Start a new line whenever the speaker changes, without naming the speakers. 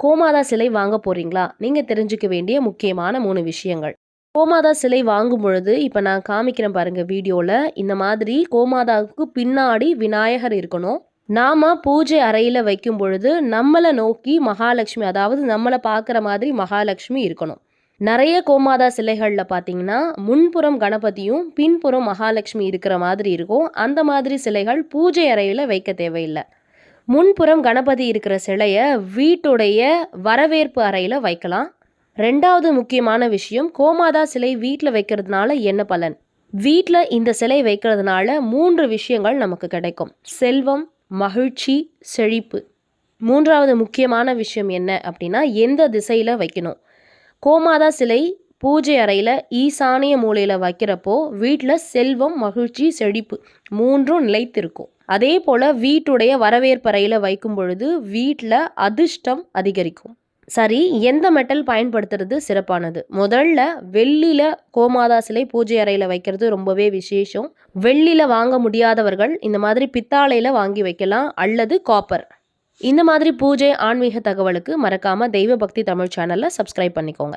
கோமாதா சிலை வாங்க போறீங்களா? நீங்கள் தெரிஞ்சுக்க வேண்டிய முக்கியமான மூணு விஷயங்கள். கோமாதா சிலை வாங்கும் பொழுது இப்போ நான் காமிக்கிறேன் பாருங்க வீடியோவில் இந்த மாதிரி கோமாதாவுக்கு பின்னாடி விநாயகர் இருக்கணும். நாம பூஜை அறையில் வைக்கும் பொழுது நம்மளை நோக்கி மகாலட்சுமி அதாவது நம்மளை பார்க்குற மாதிரி மகாலட்சுமி இருக்கணும். நிறைய கோமாதா சிலைகளில் பார்த்தீங்கன்னா முன்புறம் கணபதியும் பின்புறம் மகாலட்சுமி இருக்கிற மாதிரி இருக்கும். அந்த மாதிரி சிலைகள் பூஜை அறையில் வைக்க தேவையில்லை. முன்புறம் கணபதி இருக்கிற சிலையை வீட்டுடைய வரவேற்பு அறையில் வைக்கலாம். ரெண்டாவது முக்கியமான விஷயம் கோமாதா சிலை வீட்டில் வைக்கிறதுனால என்ன பலன்? வீட்டில் இந்த சிலை வைக்கிறதுனால மூன்று விஷயங்கள் நமக்கு கிடைக்கும். செல்வம் மகிழ்ச்சி செழிப்பு. மூன்றாவது முக்கியமான விஷயம் என்ன அப்படின்னா எந்த திசையில் வைக்கணும்? கோமாதா சிலை பூஜை அறையில் ஈசானிய மூலையில் வைக்கிறப்போ வீட்டில் செல்வம் மகிழ்ச்சி செழிப்பு மூன்றும் நிலைத்திருக்கும். அதே போல் வீட்டுடைய வரவேற்பறையில் வைக்கும் பொழுது வீட்டில் அதிர்ஷ்டம் அதிகரிக்கும். சரி எந்த மெட்டல் பயன்படுத்துறது சிறப்பானது? முதல்ல வெள்ளியில் கோமாதா சிலை பூஜை அறையில் வைக்கிறது ரொம்பவே விசேஷம். வெள்ளியில் வாங்க முடியாதவர்கள் இந்த மாதிரி பித்தாளையில் வாங்கி வைக்கலாம் அல்லது காப்பர். இந்த மாதிரி பூஜை ஆன்மீக தகவலுக்கு மறக்காமல் தெய்வ பக்தி தமிழ் சேனலில் சப்ஸ்கிரைப் பண்ணிக்கோங்க.